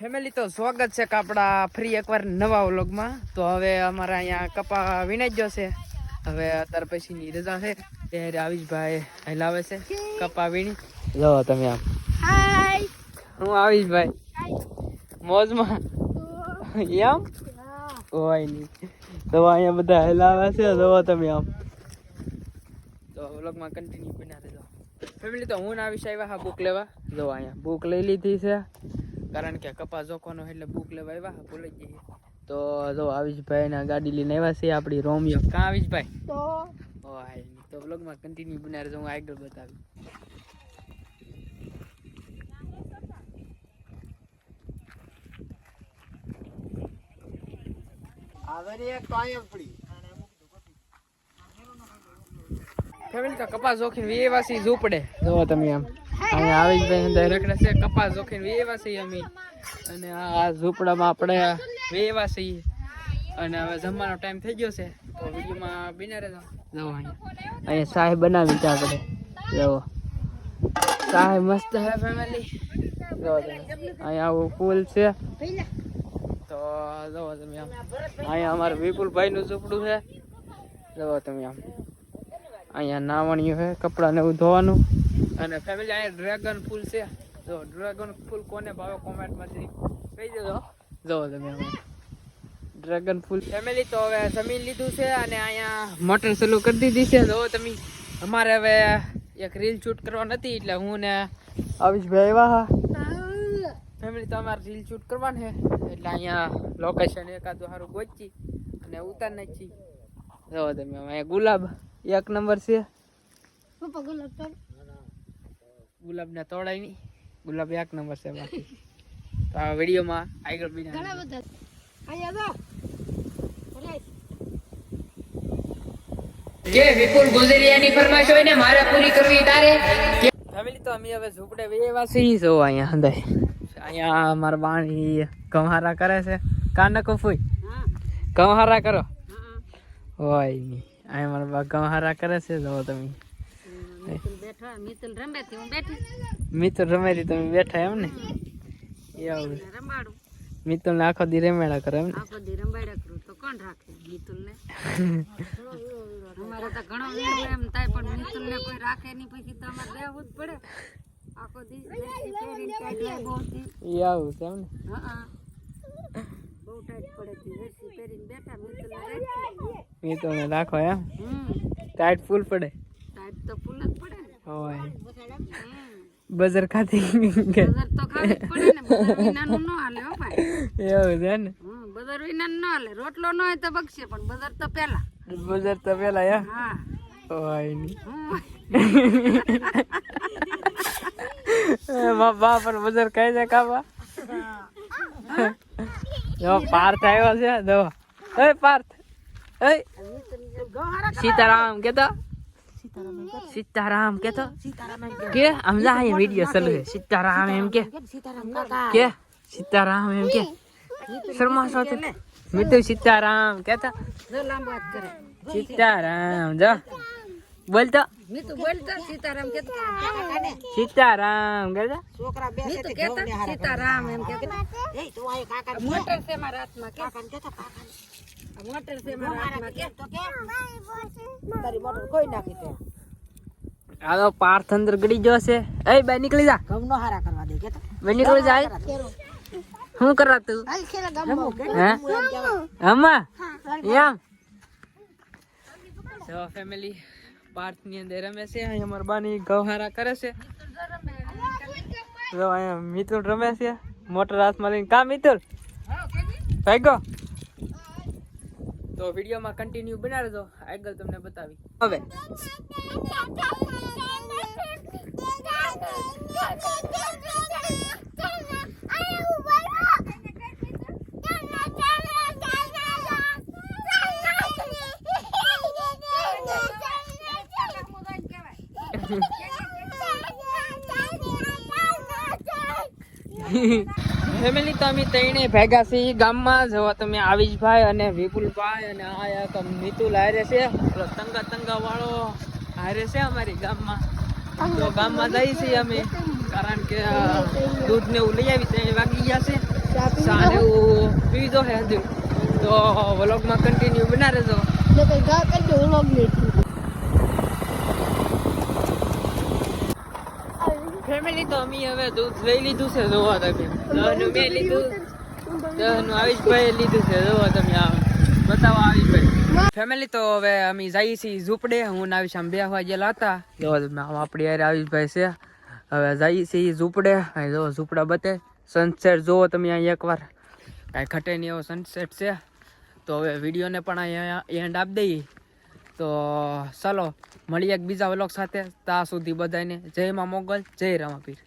Family તો સ્વાગત છે કાપડા ફ્રી એકવાર નવા વ્લોગમાં. તો હવે અમારા અહીંયા કપા વીણાઈ ગયો છે. હવે અત્યાર પછીની રજા છે. ત્યારે આવીશભાઈ અહીં લાવે છે. કપા વીણી જો તમે આમ. હું હું આવીશભાઈ. મોજમાં. એમ? હોય નહીં. તો અહીંયા બધા હલાવે છે. જવો તમે આમ. તો વ્લોગમાં કન્ટિન્યુ બના રહેજો. ફેમિલી તો હું ના વિશે આવ્યા હા બુક લેવા. જો અહીંયા બુક લઈ લીધી છે. કારણ કે કપા જોખવાનો એટલે બુક લેવા આવ્યા હા ભૂલી જઈએ તો જો આવીશભાઈ ના ગાડી લઈને આવ્યા છે આપણી રોમિયો. કાં આવીશભાઈ? તો? નહીં. તો વ્લોગમાં કન્ટિન્યુ બનાવે રહેજો હું આગળ બતાવી ફેમિલી તો કપાસ જોખીને વેવાસી ઝૂંપડે જોવો તમે આમ અહીંયા જ અંદર રખડે છે કપાસ જોખીને વેવાસી અમે. અને આ ઝૂંપડામાં આપણે વેવાસી. અને હવે જમવાનો ટાઈમ થઈ ગયો છે. તો વિડીયોમાં બિના રહેજો. જવો અહીંયા અહીંયા સાહેબ બનાવી છે આપણે. જવો સાહેબ મસ્ત હે ફેમિલી જવો તમે અહીંયા આવું પુલ છે. તો જવો તમે આમ અહીંયા અમારે વિપુલભાઈનું ઝૂંપડું છે. જવો તમે આમ. અહીંયા નાવણીયું છે, કપડાં ને એવું ધોવાનું. અને ફેમિલી અહીંયા ડ્રેગન ફૂલ છે. જો ડ્રેગન ફૂલ કોને ભાવે કોમેન્ટમાંથી કહી દેજો. જુઓ તમે ડ્રેગન ફૂલ ફેમિલી તો હવે જમીન લીધું છે અને અહીંયા મોટર ચાલુ કરી દીધી છે. જો, તમે, અમારે હવે એક રીલ શૂટ કરવા નથી, એટલે હું ને આવીશ ભાઈ હા. ફેમિલી તો અમારે રીલ શૂટ કરવાની એટલે અહીંયા લોકેશન એકાદું સારું ગોચી અને ઉતાર નાખી. જો, તમે અહીંયા ગુલાબ એક નંબર છે. ગુલાબના ગુલાબ ગુલાબ ને તોડાય નહીં ગુલાબ એક નંબર છે બાકી. તો આ વિડીયોમાં આગળ ઘણા બધા. અહીંયા તો કે વિપુલ ગુજરિયાની ફરમાઈશ હોય ને મારે પૂરી કરવી તારે? ફેમિલી તો અમે હવે ઝૂંપડે વેવા છીએ જો અહીંયા હંદાય અહીંયા મારા બાણી કમહારા કરે છે. કાન કફુઈ હા. કમહારા કરો? હા. હોય નહીં. અહીંયા મારા બા કમહારા કરે છે જો તમે મિતુલ બેઠા મિતુલ રમે થી હું બેઠી મિત્ર રમેરી તમે બેઠા એમ ને એવું ને રમાડું મિત્ર ને આખો દી રમેડા કરે એમ ને આખો દી રમાડ્યા કરું તો કોણ રાખે મિતુલ ને અમારે તો ઘણો વેણ એમ થાય પણ મિતુલ ને કોઈ રાખે નહીં પછી તો અમારે રહેવું જ પડે આખો દી જર્સી પહેરીને કાઢી બહુ દી એ આવું છે એમ ને હા બહુ ટાઈટ પડે તી જર્સી પહેરીને બેઠા મિતુલ ને રાખી મિત્ર ને રાખો એમ ટાઈટ ફૂલ પડે. ટાઈટ તો ફૂલ જ પડે હોય. બજર ખાતી બજાર તો ખાવી પડે ને. બજાર વિનાનું ન હાલે હો ભાઈ. એવું છે ને? બજાર વિનાનું ન હાલે. રોટલો ન હોય તો બક્ષે પણ બજાર તો પહેલા બજર તો પહેલા યા હા. હોયની. હમ. બા પણ બજર કઈ છે કાબા જો પાર્થ આવ્યો છે જો એ પાર્થ. એ સીતારામ કેતો સીતારામ કેતો કે સમજા અહીંયા વિડિયો ચાલુ છે સીતારામ એમ કે કે સીતારામ એમ કે શર્મા છો તું મિતુ સીતારામ કેતા જો લાંબો હાથ કરે સીતારામ જો બોલતો મીતુ બોલતો સીતારામ કેતો સીતારામ કેતા મીતુ કેતો સીતારામ એમ કેતો મોટર છે મારા હાથમાં કે આ મોટર છે મારા હાથમાં કે આ તો પાર્થ અંદર ગડી ગયો છે. એ બાય નીકળી જા. ગમનો હારા કરવા દે કેતો. બાય નીકળી જાય શું કરા તું? હાલ ખેલા ગમો. હે? અમ્મા એમ તો ફેમિલી પાર્થની અંદર રમે છે. અહીંયા અમારા બાની ગૌહારા કરે છે. જો અહીંયા મિતુલ રમે છે. મોટર હાથમાં લઈને કા મિતુલ? ભાગ્યો? તો વિડીયોમાં કન્ટિન્યુ બનાવી દો. આગળ તમને બતાવી. હવે. ફેમિલી તો અમે ત્રણે ભેગા છીએ. ગામમાં જવા તમે આવીશભાઈ અને વિપુલભાઈ અને આ તો મિતુલ હારે છે. તંગા તંગા વાળો હારે છે અમારી ગામમાં. તો ગામમાં જઈએ છીએ અમે. કારણ કે દૂધ ને એવું લઈ આવી ત્રણ વાગી ગયા છે. સાને એવું પી દો હે હજુ. તો વ્લોગમાં કન્ટિન્યુ બના રહેજો. ફેમિલી તો અમે હવે દૂધ લઈ લીધું છે, જોવા તમે. દહનું મેં લીધું. દહનું આવીશભાઈ લીધું છે, જોવા તમે આમ બતાવો આવીશભાઈ ફેમિલી તો હવે અમે જઈએ છીએ ઝૂંપડે. હું નાવીશ આમ બે હવા ગયેલા હતા. તમે આપણી યાર આવીશભાઈ છે. હવે જઈએ છીએ ઝૂંપડે. અહીં જો ઝૂંપડા બતે સનસેટ જોવો તમે અહીં એકવાર. કાંઈ ખટે નહીં એવો સનસેટ છે. તો હવે વિડીયોને પણ અહીંયા એન્ડ આપી દઈએ. તો ચાલો, મળીએ એક બીજા વ્લોગ સાથે. ત્યાં સુધી બધાને જય માં મોગલ, જય રામાપીર.